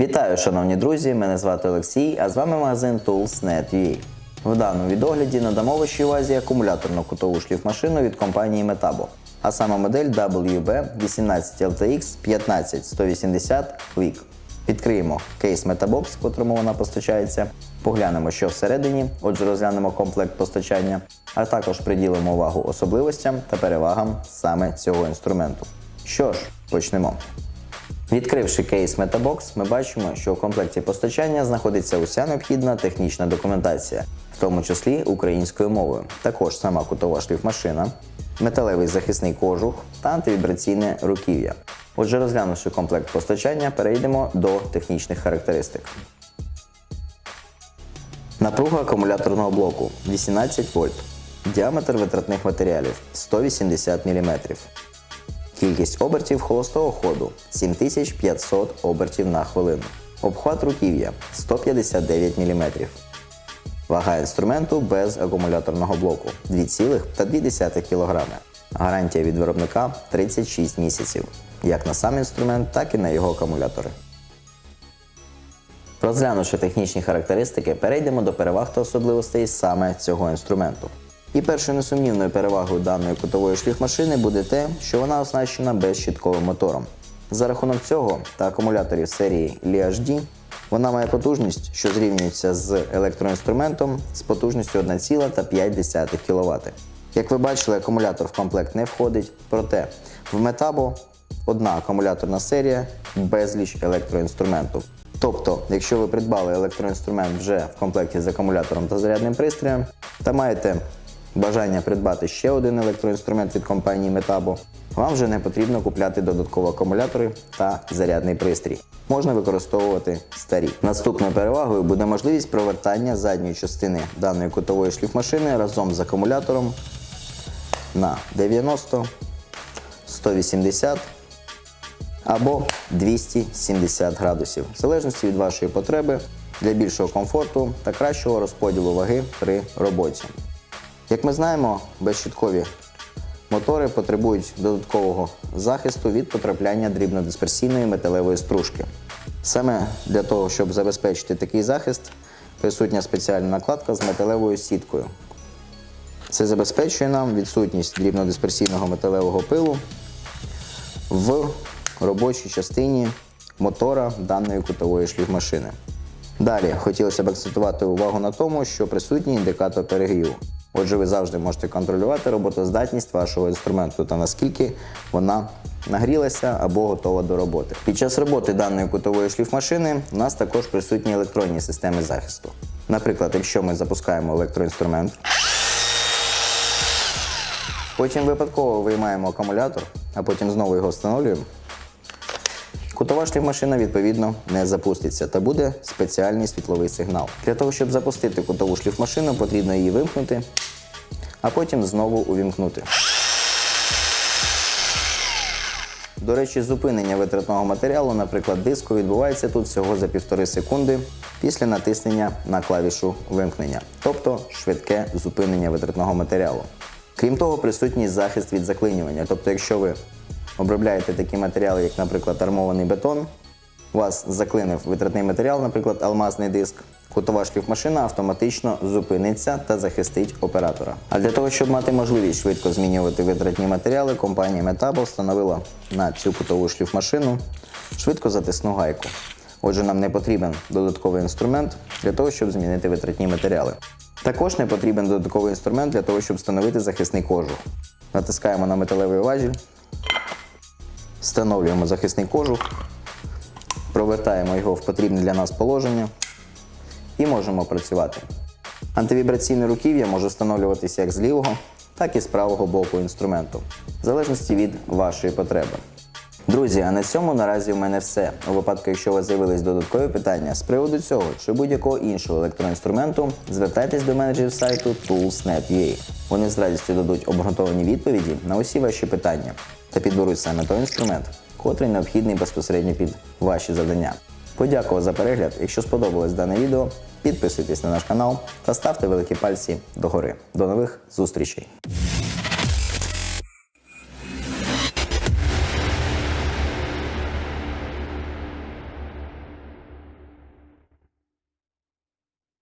Вітаю, шановні друзі! Мене звати Олексій, а з вами магазин Tools.net.ua. В даному відогляді надамо вашій увазі акумуляторну кутову шліфмашину від компанії Metabo, а саме модель WB18LTX 15180 Quick. Відкриємо кейс Metabox, в котрому вона постачається, поглянемо, що всередині, отже, розглянемо комплект постачання, а також приділимо увагу особливостям та перевагам саме цього інструменту. Що ж, почнемо. Відкривши кейс Metabox, ми бачимо, що в комплекті постачання знаходиться уся необхідна технічна документація, в тому числі українською мовою. Також сама кутова шліфмашина, металевий захисний кожух та антивібраційне руків'я. Отже, розглянувши комплект постачання, перейдемо до технічних характеристик. Напруга акумуляторного блоку 18 вольт. Діаметр витратних матеріалів 180 мм. Кількість обертів холостого ходу 7500 обертів на хвилину. Обхват руків'я 159 мм. Вага інструменту без акумуляторного блоку 2,2 кг. Гарантія від виробника 36 місяців. Як на сам інструмент, так і на його акумулятори. Розглянувши технічні характеристики, перейдемо до переваг та особливостей саме цього інструменту. І першою несумнівною перевагою даної кутової шліфмашини буде те, що вона оснащена безщітковим мотором. За рахунок цього та акумуляторів серії LHD вона має потужність, що зрівнюється з електроінструментом з потужністю 1,5 кВт. Як ви бачили, акумулятор в комплект не входить, проте в Metabo одна акумуляторна серія, безліч електроінструменту. Тобто, якщо ви придбали електроінструмент вже в комплекті з акумулятором та зарядним пристроєм, та маєте бажання придбати ще один електроінструмент від компанії Metabo, вам вже не потрібно купляти додаткові акумулятори та зарядний пристрій. Можна використовувати старі. Наступною перевагою буде можливість провертання задньої частини даної кутової шліфмашини разом з акумулятором на 90, 180 або 270 градусів, в залежності від вашої потреби для більшого комфорту та кращого розподілу ваги при роботі. Як ми знаємо, безщіткові мотори потребують додаткового захисту від потрапляння дрібнодисперсійної металевої стружки. Саме для того, щоб забезпечити такий захист, присутня спеціальна накладка з металевою сіткою. Це забезпечує нам відсутність дрібнодисперсійного металевого пилу в робочій частині мотора даної кутової шліфмашини. Далі хотілося б акцентувати увагу на тому, що присутній індикатор перегріву. Отже, ви завжди можете контролювати роботоздатність вашого інструменту та наскільки вона нагрілася або готова до роботи. Під час роботи даної кутової шліфмашини у нас також присутні електронні системи захисту. Наприклад, якщо ми запускаємо електроінструмент, потім випадково виймаємо акумулятор, а потім знову його встановлюємо. Кутова шліфмашина відповідно не запуститься та буде спеціальний світловий сигнал. Для того, щоб запустити кутову шліфмашину, потрібно її вимкнути, а потім знову увімкнути. До речі, зупинення витратного матеріалу, наприклад, диску, відбувається тут всього за півтори секунди після натиснення на клавішу вимкнення, тобто швидке зупинення витратного матеріалу. Крім того, присутній захист від заклинювання. Тобто, якщо ви обробляєте такі матеріали, як, наприклад, армований бетон, вас заклинив витратний матеріал, наприклад, алмазний диск, кутова шліфмашина автоматично зупиниться та захистить оператора. А для того, щоб мати можливість швидко змінювати витратні матеріали, компанія Metabo встановила на цю кутову шліфмашину швидко затисну гайку. Отже, нам не потрібен додатковий інструмент для того, щоб змінити витратні матеріали. Також не потрібен додатковий інструмент для того, щоб встановити захисний кожух. Натискаємо на металевий важіль, встановлюємо захисний кожух, провертаємо його в потрібне для нас положення і можемо працювати. Антивібраційне руків'я може встановлюватися як з лівого, так і з правого боку інструменту, в залежності від вашої потреби. Друзі, а на цьому наразі в мене все. У випадку, якщо у вас з'явились додаткові питання з приводу цього чи будь-якого іншого електроінструменту, звертайтесь до менеджерів сайту Tools.net.ua. Вони з радістю дадуть обґрунтовані відповіді на усі ваші питання та підберуть саме той інструмент, котрий необхідний безпосередньо під ваші завдання. Подякував за перегляд. Якщо сподобалось дане відео, підписуйтесь на наш канал та ставте великі пальці догори. До нових зустрічей!